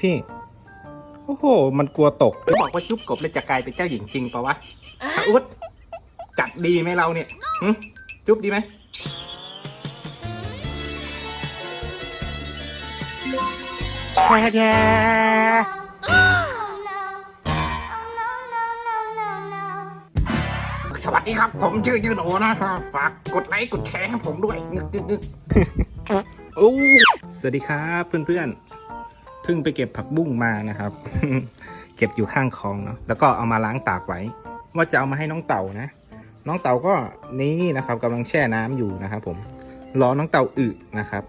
พี่ โอ้โห มันกลัวตกจะบอกว่าจุ๊บกบแล้วจะกลายเป็นเจ้าหญิงจริงเปล่าวะอาอุดจัดดีไหมเราเนี่ยหึจุ๊บดีไหมแช่แช่สวัสดีครับ ผมชื่อยืนโอนะฮะฝากกดไลค์กดแชร์ให้ผมด้วยนึกนึกนึก โอ้สวัสดีครับเพื่อนๆ เพิ่งไปเก็บผักบุ้งมานะครับ เก็บอยู่ข้างคลองเนาะแล้วก็เอามาล้างตากไว้ ว่าจะเอามาให้น้องเต่านะ น้องเต่าก็นี่นะครับกำลังแช่น้ำอยู่นะครับผมรอน้องเต่าอึนะครับ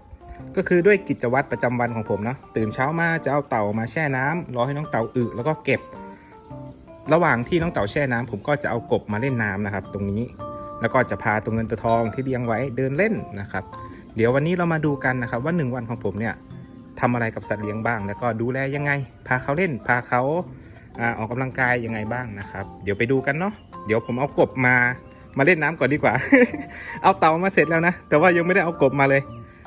ก็คือด้วยกิจวัตรประจำวันของผมนะตื่นเช้ามาจะเอาเต่ามาแช่น้ำรอให้น้องเต่าอึแล้วก็เก็บ ระหว่างที่น้องเต่าแช่น้ำผมก็จะเอากบมาเล่นน้ำนะครับ ตรงนี้แล้วก็จะพาตัวเงินตัวทองที่เลี้ยงไว้เดินเล่นนะครับ เดี๋ยววันนี้เรามาดูกันนะครับว่า 1 วันของผมเนี่ย ทำอะไรกับสัตว์เลี้ยงบ้าง แล้วก็ดูแลยังไง พาเขาเล่น พาเขาอออกกำลังกายยังไงบ้างนะครับ เดี๋ยวไปดูกันเนาะเดี๋ยวผมเอากบมามาเล่นน้ำก่อนดีกว่า เอาเต่ามาเสร็จแล้วนะ แต่ว่ายังไม่ได้เอากบมาเลย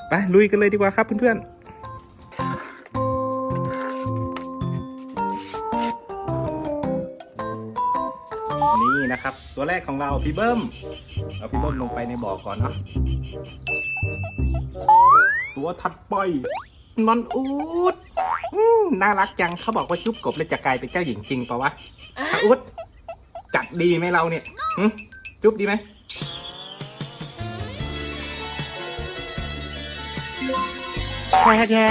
ไปลุยกันเลยดีกว่าครับเพื่อนๆนี่นะครับ ตัวแรกของเราพี่เบิ้มเอาพี่เบิ้มลงไปในบ่อก่อนเนาะตัวถัดไป นอนอูดอืมน่ารักจังเขาบอกว่าจุ๊บกบแล้วจะกลายเป็นเจ้าหญิงจริงเปล่าวะอาอูดจัดดีไหมเราเนี่ยหึจุ๊บดีไหมแช่แช่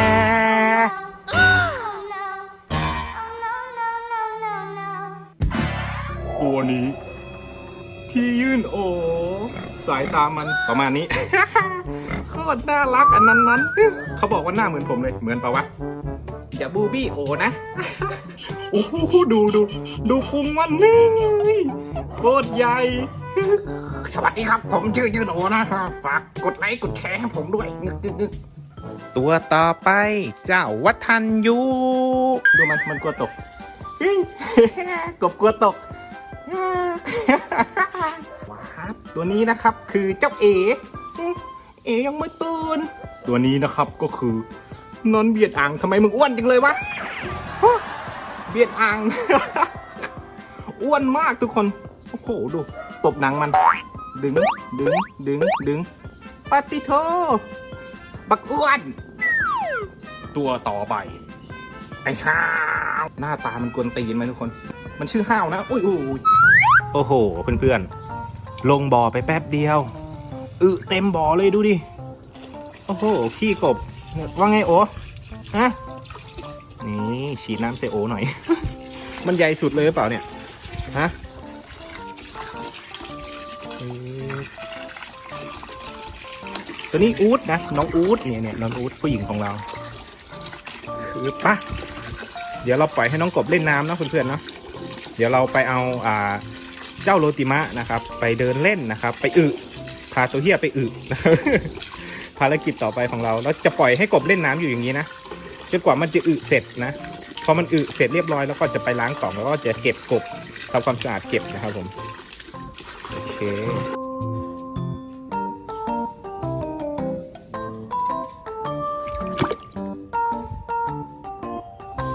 ตัวนี้พี่ยื่นโอ สายตามันประมาณนี้โค ตรน่ารักอันนั้นนั้นเขาบอกว่าหน้าเหมือนผมเลยเหมือนปะวะอย่าบูบี้โอนะ โอ้โหดูดูดูพุงมันนี่โคตรใหญ่ สวัสดีครับ ผมชื่อยืนโอนะฮะฝากกดไลค์กดแชร์ให้ผมด้วยนึกนึกตัวต่อไป เจ้าวัฒนยูดูมันมันกลัวตกกบกลัวตกว้าตัวนี้นะครับคือเจ้าเอ เอยังไม่ตื่นตัวนี้นะครับก็คือนอนเบียดอ่างทำไมมึงอ้วนจังเลยวะฮะเบียดอ่าง อ้วนมากทุกคน โอ้โหดูตบหนังมัน ดึงดึงดึงดึงปาติโทบักอ้วน ตัวต่อไป ไอ้ห้าว หน้าตามันกวนตีนไหมทุกคน มันชื่อห้าวนะ อุ้ยอุ้ยโอ้โห เพื่อนๆ ลงบ่อไปแป๊บเดียว อึเต็มบ่อเลยดูดิ โอ้โห พี่กบ ว่าไงโอฮะ นี่ฉีดน้ำใส่โอหน่อย มันใหญ่สุดเลยหรือเปล่าเนี่ย ฮะตัวนี้อูดนะ น้องอูดเนี่ยเนี่ยน้องอูดผู้หญิงของเราคือปะเดี๋ยวเราปล่อยให้น้องกบเล่นน้ำนะเพื่อนๆเนาะเดี๋ยวเราไปเอาอ่าเจ้าโรติมะนะครับ ไปเดินเล่นนะครับ ไปอึ พาตัวเฮียไปอึภารกิจต่อไปของเราเราจะปล่อยให้กบเล่นน้ำอยู่อย่างนี้นะจนกว่ามันจะอึเสร็จนะพอมันอึเสร็จเรียบร้อยแล้วก็จะไปล้างกล่องแล้วก็จะเก็บกบทำความสะอาดเก็บนะครับผมโอเค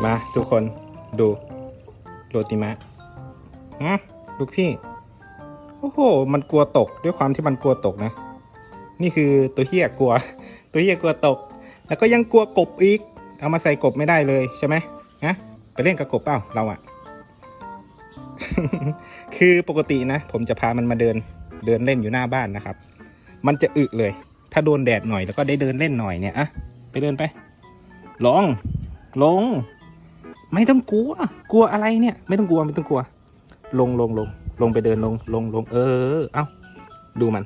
มาทุกคนดูโรติมะฮะลูกพี่ โอ้โห มันกลัวตกด้วยความที่มันกลัวตกนะ นี่คือตัวเฮียกลัว ตัวเฮียกลัวตก แล้วก็ยังกลัวกบอีก เอามาใส่กบไม่ได้เลยใช่ไหมนะไปเล่นกับกบเปล่าเราอะคือปกตินะ ผมจะพามันมาเดินเดินเล่นอยู่หน้าบ้านนะครับ มันจะอึเลย ถ้าโดนแดดหน่อยแล้วก็ได้เดินเล่นหน่อยเนี่ยอะไปเดินไปลงลง ไม่ต้องกลัว กลัวอะไรเนี่ย ไม่ต้องกลัวไม่ต้องกลัว ลงลงลง ลงไปเดินลงลงลงเออ เอ้า ดูมัน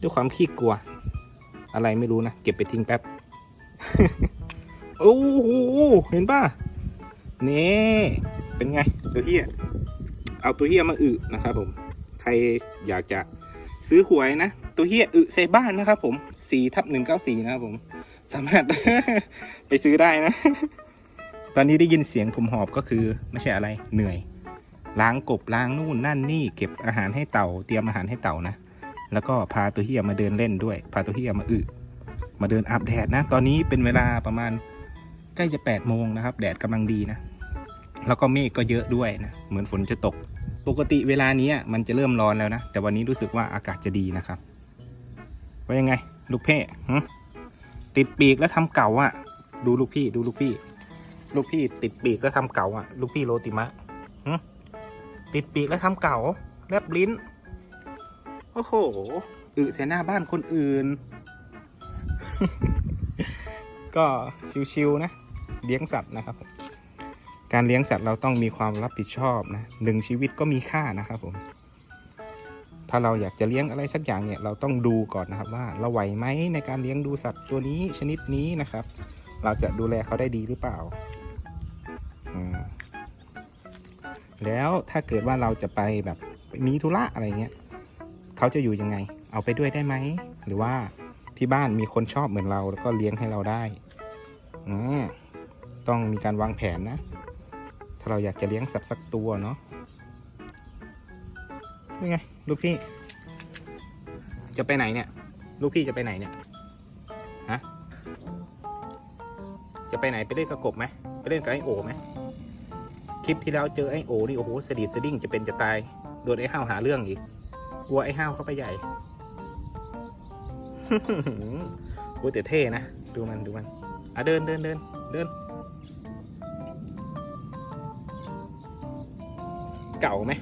ด้วยความขี้กลัว อะไรไม่รู้นะ เก็บไปทิ้งแป๊บ โอ้โห เห็นป่ะ นี่ เป็นไง ตัวเฮียเอาตัวเฮียมาอึนะครับผม ใครอยากจะซื้อหวยนะ ตัวเฮียอึใส่บ้านนะครับผมสี่ทับหนึ่งเก้าสี่นะครับผม สามารถ ไปซื้อได้นะ ตอนนี้ได้ยินเสียงผมหอบก็คือไม่ใช่อะไรเหนื่อย ล้างกบล้างนู่นนั่นนี่เก็บอาหารให้เต่า เตรียมอาหารให้เต่านะ แล้วก็พาตัวเฮียมาเดินเล่นด้วย พาตัวเฮียมาอึมาเดินอาบแดดนะ ตอนนี้เป็นเวลาประมาณใกล้จะ8ปดโมงนะครับ แดดกำลังดีนะ แล้วก็เมฆก็เยอะด้วยนะ เหมือนฝนจะตก ปกติเวลานี้อะมันจะเริ่มร้อนแล้วนะ แต่วันนี้รู้สึกว่าอากาศจะดีนะครับ ว่ายังไง ลูกเพ่หึติดปีกแล้วทำเก่าอะ่ะ ดูลูกพี่ ดูลูกพี่ ลูกพี่ติดปีกแล้วทำเก่าอะ่ะ ลูกพี่โรติมะหึ ติดปีกแล้วทำเก่าแลบลิ้น โอ้โหอึเสียหน้าบ้านคนอื่น ก็ชิวๆนะ เลี้ยงสัตว์นะครับผมการเลี้ยงสัตว์เราต้องมีความรับผิดชอบนะหนึ่งชีวิตก็มีค่านะครับผม ถ้าเราอยากจะเลี้ยงอะไรสักอย่างเนี่ยเราต้องดูก่อนนะครับว่าเราไหวไหมในการเลี้ยงดูสัตว์ตัวนี้ชนิดนี้นะครับ เราจะดูแลเขาได้ดีหรือเปล่า แล้วถ้าเกิดว่าเราจะไปแบบมีธุระอะไรเงี้ยเขาจะอยู่ยังไง เอาไปด้วยได้ไหม หรือว่าที่บ้านมีคนชอบเหมือนเราแล้วก็เลี้ยงให้เราได้อืมต้องมีการวางแผนนะ ถ้าเราอยากจะเลี้ยงสัตว์สักตัวเนาะนี่ไงลูกพี่ จะไปไหนเนี่ย ลูกพี่จะไปไหนเนี่ยฮะจะไปไหนไปเล่นกระกบไหมไปเล่นกับไอโอไหม ลิปที่แล้วเจอไอโอนี่โอ้โหสะดิดสะดิ้งจะเป็นจะตายโดนไอ้ห้าวหาเรื่องอีก กลัวไอ้ห้าวเข้าไปใหญ่โอ้แต่เท่นะ ดูมันดูมันอะเดินเดินเดินเดิน เก่าไหม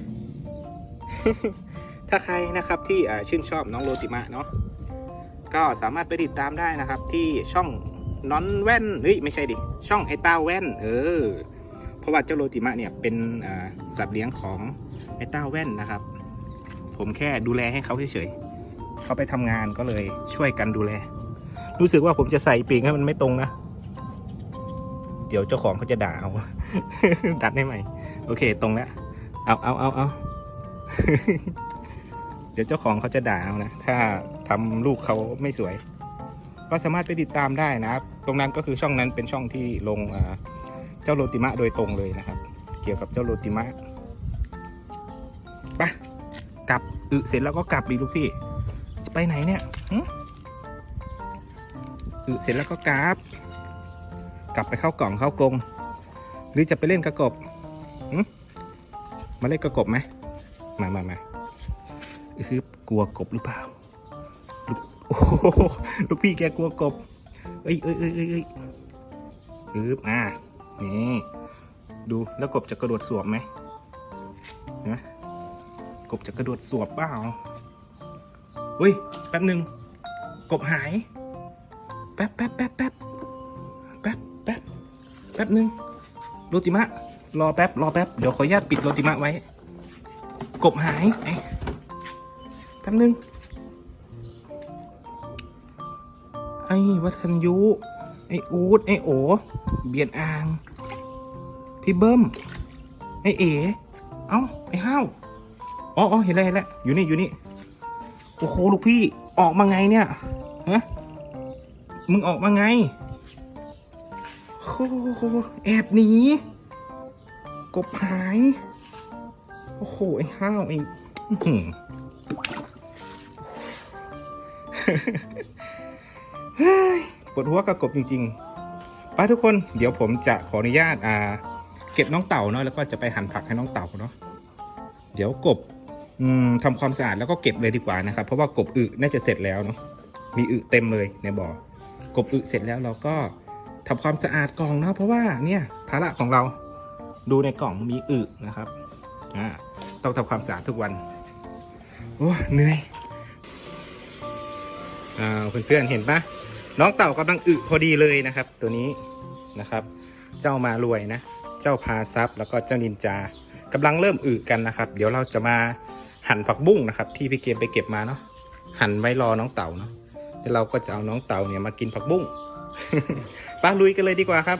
ถ้าใครนะครับที่ชื่นชอบน้องโรติมะเนาะก็สามารถไปติดตามได้นะครับที่ช่องน้อนแว่นเฮ้ยไม่ใช่ดิ ช่องไอต้าแว่น เออ ราะว่าเจ้าโรติมะเนี่ยเป็นสัตว์เลี้ยงของไอต้าแว่นนะครับ ผมแค่ดูแลให้เขาเฉยๆเขาไปทำงานก็เลยช่วยกันดูแล รู้สึกว่าผมจะใส่ปีกให้มันไม่ตรงนะ เดี๋ยวเจ้าของเขาจะด่าเอาดัดให้ใหม่ โอเคตรงแล้วเอาเอาเอาเอาเดี๋ยวเจ้าของเขาจะด่าเอานะ ถ้าทำลูกเขาไม่สวย ก็สามารถไปติดตามได้นะครับ ตรงนั้นก็คือช่องนั้นเป็นช่องที่ลงอ่า เจ้าโรติมะโดยตรงเลยนะครับ เกี่ยวกับเจ้าโรติมะไปกลับอึเสร็จแล้วก็กลับดีลูกพี่ จะไปไหนเนี่ยอึเสร็จแล้วก็กลับ กลับไปเข้ากล่องเข้ากรงหรือจะไปเล่นกระกบหึมาเล่นกระกบไหมมามามาคือกลัวกบหรือเปล่าลูกโอ้ลูกพี่แกกลัวกบ เอ้ยเอ้ยเอ้ยเอ้ยเอ้ยอึบอ่า นี่ดูแล้วกบจะกระโดดสวบไหมนไหมกบจะกระโดดสวบเปล่าเฮ้ยแป๊บหนึ่งกบหาย แป๊บแป๊บแป๊บแป๊บแป๊บแป๊บแป๊บหนึ่งโรติมะ รอแป๊บรอแป๊บเดี๋ยวขออนุญาตปิดโรติมะไว้ กบหายแป๊บนึงไอ้วัฒนยุ ไอ้อูดไอ้โอ เบียดอ่าง พี่เบิ้มไอเอ๋เอ้าไอห้าวอ๋ออเห็นแล้วเห็นแล้วอยู่นี่อยู่นี่โอ้โหลูกพี่ออกมาไงเนี่ยฮะมึงออกมาไงโอ้โหแอบหนีกบหาย โอ้โหไอ้ห้าวไอ้อื้อหือเฮ้ยปวดหัวกับกบจริงๆไปทุกคน เดี๋ยวผมจะขออนุญาตอ่า ก็บน้องเต่าเนาะแล้วก็จะไปหั่นผักให้น้องเต่าเนาะเดี๋ยวกบอืมทำความสะอาดแล้วก็เก็บเลยดีกว่านะครับ เพราะว่ากบอึน่าจะเสร็จแล้วเนาะมีอึเต็มเลยในบ่อกบอึเสร็จแล้วเราก็ทำความสะอาดกล่องเนาะเพราะว่าเนี่ยภาระของเราดูในกล่องมีอึนะครับอ่าต้องทำความสะอาดทุกวันโอ้เหนื่อยอ่าเพื่อนๆเห็นปะน้องเต่ากำลังอึพอดีเลยนะครับ ตัวนี้นะครับ เจ้ามารวยนะ เจ้าพาซับแล้วก็เจ้านินจากำลังเริ่มอึกันนะครับ เดี๋ยวเราจะมาหั่นผักบุ้งนะครับ ที่พี่เกมไปเก็บมาเนาะหั่นไว้รอน้องเต่าเนาะแล้วเราก็จะเอาน้องเต่าเนี่ยมากินผักบุ้งไป้าลุยกันเลยดีกว่าครับ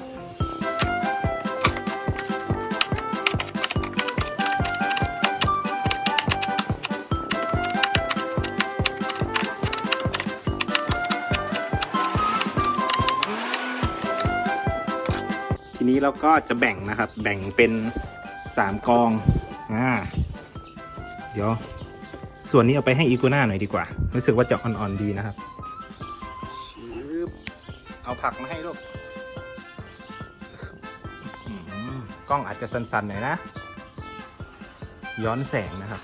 เราก็จะแบ่งนะครับ แบ่งเป็นสามกองอ่าเดี๋ยว ส่วนนี้เอาไปให้อีกัวน่าหน่อยดีกว่า รู้สึกว่าจะอ่อนๆดีนะครับชึบเอาผักมาให้ลูกกล้องอาจจะสั่นๆหน่อยนะ ย้อนแสงนะครับ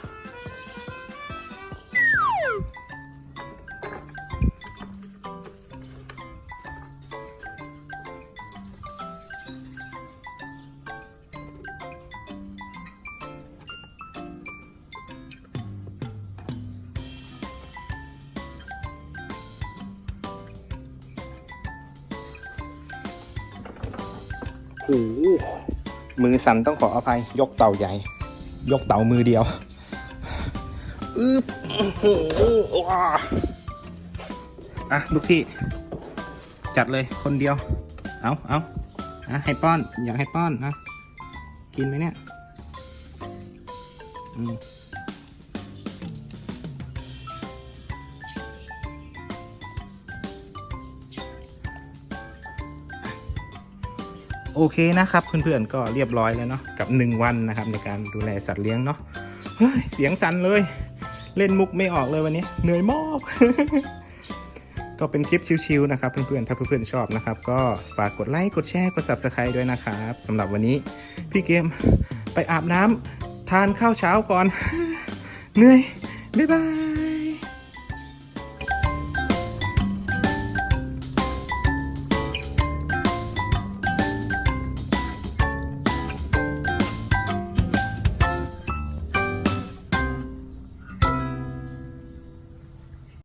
โอ้มือสั่นต้องขออภัย ยกเต่าใหญ่ ยกเต่ามือเดียวอึ๊บโอ้โอะลูกพี่ จัดเลยคนเดียว เอาเอาอะให้ป้อน อยากให้ป้อนอะกินไหมเนี่ย อืม โอเคนะครับเพื่อนๆก็เรียบร้อยแล้วเนาะกับ 1 วันนะครับในการดูแลสัตว์เลี้ยงเนาะเฮ้ยเสียงสั่นเลย เล่นมุกไม่ออกเลยวันนี้ เหนื่อยมากก็เป็นคลิปชิวๆนะครับเพื่อนๆ ถ้าเพื่อนๆชอบนะครับ ก็ฝากกดไลค์ กดแชร์ กด subscribe ด้วยนะครับสำหรับวันนี้พี่เกมไปอาบน้ำทานข้าวเช้าก่อน เหนื่อย บ๊ายบาย